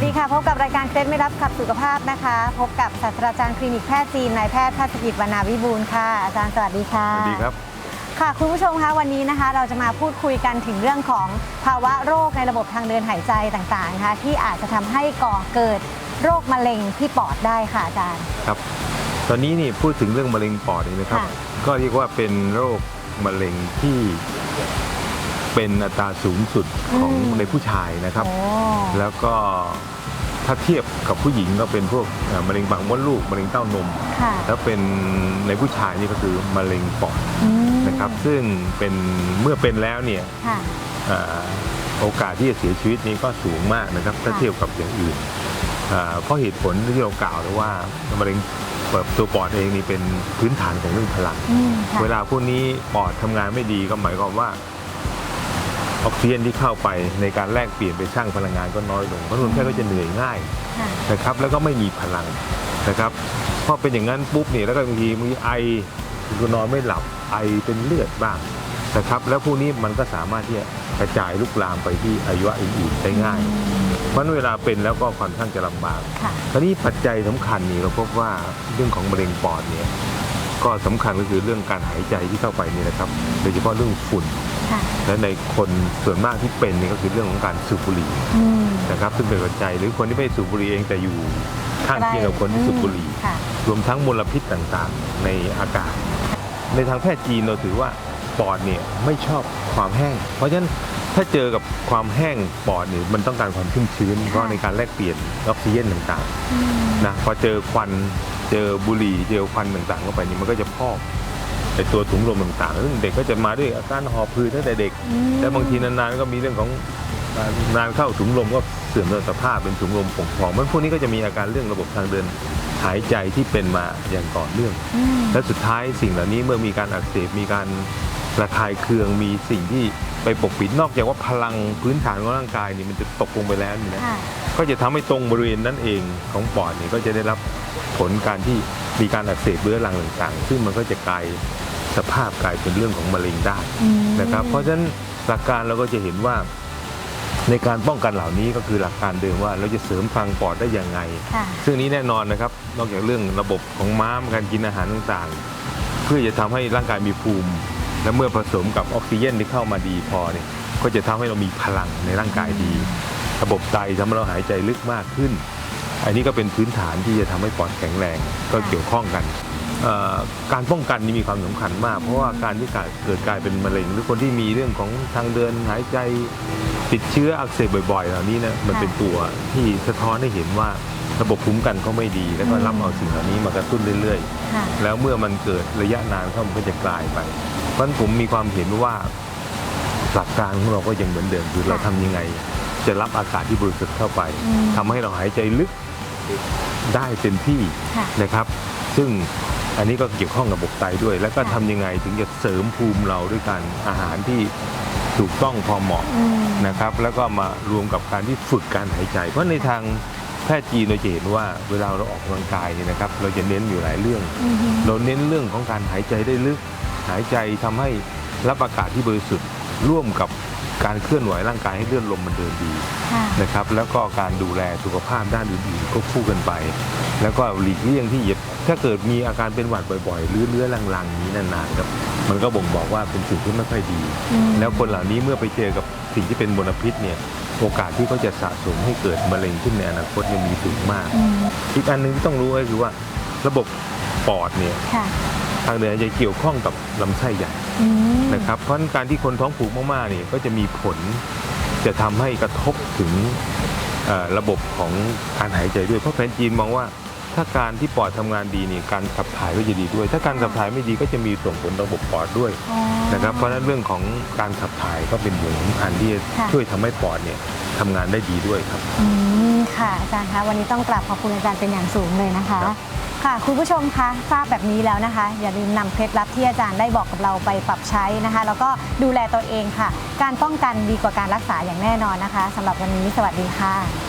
วัสดีค่ะ พบกับรายการเคล็ดไม่รับขับสุขภาพนะคะ พบกับศาสตราจารย์คลินิกแพทย์จีนนายแพทย์ภาสกิจวรรณาวิบูลย์ค่ะ อาจารย์สวัสดีค่ะ สวัสดีครับ ค่ะคุณผู้ชมคะวันนี้นะคะ เราจะมาพูดคุยกันถึงเรื่องของภาวะโรคในระบบทางเดินหายใจต่างๆนะคะที่อาจจะทำให้ก่อเกิดโรคมะเร็งที่ปอดได้ค่ะอาจารย์ ครับ ตอนนี้นี่พูดถึงเรื่องมะเร็งปอดนี่นะครับค่ะก็เรียกว่าเป็นโรคมะเร็งที่ เป็นอัตราสูงสุดของในผู้ชายนะครับ โอ้ แล้วก็ถ้าเทียบกับผู้หญิงก็เป็นพวกเอ่อมะเร็งปากมดลูกมะเร็งเต้านม ค่ะแล้วเป็นในผู้ชายนี่ก็คือมะเร็งปอดอืมนะครับ ซึ่งเป็นเมื่อเป็นแล้วเนี่ยค่ะ เอ่อโอกาสที่จะเสียชีวิตนี้ก็สูงมากนะครับ ถ้าค่ะ เทียบกับอย่างอื่นอ่าเพราะเหตุผลที่เรากล่าวแล้วว่ามะเร็งตัวปอดเองนี่เป็นพื้นฐานของเรื่องพลัง อืมค่ะ เวลาพวกนี้ปอดทำงานไม่ดีก็หมายความว่า ออกซิเจนที่เข้าไปในการแลกเปลี่ยนไปสร้างพลังงานก็น้อยลงเพราะคนไข้ก็จะเหนื่อยง่ายค่ะนะครับแล้วก็ไม่มีพลังนะครับพอเป็นอย่างนั้นปุ๊บเนี่ยแล้วก็บางทีมีไอคือนอนไม่หลับไอเป็นเลือดบ้างนะครับแล้วพวกนี้มันก็สามารถที่จะกระจายลุกลามไปที่อวัยวะอื่นๆได้ง่ายเพราะฉะนั้นเวลาเป็นแล้วก็ค่อนข้างจะลำบากค่ะคราวนี้ปัจจัยสำคัญนี่เราพบว่าเรื่องของมะเร็งปอดเนี่ยก็สำคัญก็คือเรื่องการหายใจที่เข้าไปนี่นะครับ โดยเฉพาะเรื่องฝุ่น ค่ะและในคนส่วนมากที่เป็นนี่ก็คือเรื่องของการสูบบุหรี่อืม นะครับซึ่งเป็นปัจจัยหรือคนที่ไม่สูบบุหรี่เองแต่อยู่ข้างเคียงกับคนที่สูบบุหรี่ ค่ะ รวมทั้งมลพิษต่างๆ ในอากาศ ในทางแพทย์จีนเราถือว่าปอดเนี่ยไม่ชอบความแห้ง เพราะฉะนั้นถ้าเจอกับความแห้งปอดเนี่ยมันต้องการความชุ่มชื้นเพราะในการแลกเปลี่ยนออกซิเจนต่างๆอืมนะพอเจอควันเจอบุหรี่เจอควันต่างๆเข้าไปนี่มันก็จะพอก ไอตัวถุงลมต่างๆซึ่งเด็กก็จะมาด้วยอาการหอบพืนตั้งแต่เด็กอืมแล้วบางทีนานๆก็มีเรื่องของการนานเข้าถุงลมก็เสื่อมสภาพเป็นถุงลมผงพองมันพวกนี้ก็จะมีอาการเรื่องระบบทางเดินหายใจที่เป็นมาอย่างต่อเนื่องอืมและสุดท้ายสิ่งเหล่านี้เมื่อมีการอักเสบมีการระคายเคืองมีสิ่งที่ไปปกปิดนอกจากว่าพลังพื้นฐานของร่างกายนี่มันจะตกลงไปแล้วนี่นะค่ะก็จะทำให้ตรงบริเวณนั้นเองของปอดเนี่ยก็จะได้รับผลการที่มีการอักเสบเรื้อรังต่างๆ ซึ่งมันก็จะกลาย สภาพกลายเป็นเรื่องของมะเร็งได้อืมนะครับ เพราะฉะนั้นหลักการเราก็จะเห็นว่า ในการป้องกันเหล่านี้ก็คือหลักการเดิมว่าเราจะเสริมพลังปอดได้ยังไงค่ะซึ่งนี้แน่นอนนะครับ นอกจากเรื่องระบบของม้ามการกินอาหารต่างๆ เพื่อจะทำให้ร่างกายมีภูมิ และเมื่อผสมกับออกซิเจนที่เข้ามาดีพอเนี่ยก็จะทำให้เรามีพลังในร่างกายดี ระบบไตทำให้เราหายใจลึกมากขึ้น อันนี้ก็เป็นพื้นฐานที่จะทำให้ปอดแข็งแรงก็เกี่ยวข้องกันเอ่อ การป้องกันนี่มีความสำคัญมาก เพราะว่าการที่เกิดกลายเป็นมะเร็ง หรือคนที่มีเรื่องของทางเดินหายใจติดเชื้ออักเสบบ่อยๆ เหล่านี้นะมันเป็นตัวที่สะท้อนให้เห็นว่าระบบภูมิคุ้มกันเขาไม่ดี แล้วก็รับเอาสิ่งเหล่านี้มากระตุ้นเรื่อยค่ะๆแล้วเมื่อมันเกิดระยะนานเข้ามันก็จะกลายไปเพราะฉะนั้นผมมีความเห็นว่าหลักการของเราก็ยังเหมือนเดิมคือเราทำยังไง จะรับอากาศที่บริสุทธิ์เข้าไปอืมทำให้เราหายใจลึกได้เต็มที่ค่ะนะครับ ซึ่ง อันนี้ก็เกี่ยวข้องกับระบบไตด้วย แล้วก็ทำยังไงถึงจะเสริมภูมิเราด้วยการอาหารที่ถูกต้องพอเหมาะอืมนะครับ แล้วก็มารวมกับการที่ฝึกการหายใจ เพราะในทางแพทย์จีนเราจะเห็นว่าเวลาเราออกกำลังกายเนี่ยนะครับ เราจะเน้นอยู่หลายเรื่องอืมเราเน้นเรื่องของการหายใจได้ลึก หายใจทำให้รับอากาศที่บริสุทธิ์ร่วมกับ การเคลื่อนไหวร่างกายให้เลือดลมมันเดินดีค่ะนะครับ แล้วก็การดูแลสุขภาพด้านอื่นๆก็คู่กันไป แล้วก็หลีกเลี่ยงที่จะถ้าเกิดมีอาการเป็นหวัดบ่อยๆหรือเรื้อรังๆอย่างนี้นานๆครับมันก็บ่งบอกว่าเป็นสิ่งที่ไม่ค่อยดีอืมแล้วคนเหล่านี้เมื่อไปเจอกับสิ่งที่เป็นมลพิษเนี่ยโอกาสที่เขาจะสะสมให้เกิดมะเร็งขึ้นในอนาคตเนี่ยมีสูงมากอืมอีกอันหนึงที่ต้องรู้ก็คือว่าระบบปอดเนี่ยค่ะทางเดินหายใจเกี่ยวข้องกับลำไส้ใหญ่อืมนะครับเพราะฉะนั้นการที่คนท้องผูกมากๆเนี่ยก็จะมีผลจะทำให้กระทบถึงเอ่อระบบของการหายใจด้วยเพราะแผนจีนมองว่า ถ้าการที่ปอดทำงานดีเนี่ยการขับถ่ายก็จะดีด้วย ถ้าการขับถ่ายไม่ดีก็จะมีส่งผลต่อระบบปอดด้วยอ๋อนะครับเพราะฉะนั้นเรื่องของการขับถ่ายก็เป็นส่วนสำคัญที่จะค่ะช่วยทำให้ปอดเนี่ยทำงานได้ดีด้วยครับ อืมค่ะอาจารย์คะวันนี้ต้องกราบขอบคุณอาจารย์เป็นอย่างสูงเลยนะคะครับ ค่ะคุณผู้ชมคะทราบแบบนี้แล้วนะคะ อย่าลืมนำเคล็ดลับที่อาจารย์ได้บอกกับเราไปปรับใช้นะคะ แล้วก็ดูแลตัวเองค่ะ การป้องกันดีกว่าการรักษาอย่างแน่นอนนะคะสำหรับวันนี้สวัสดีค่ะ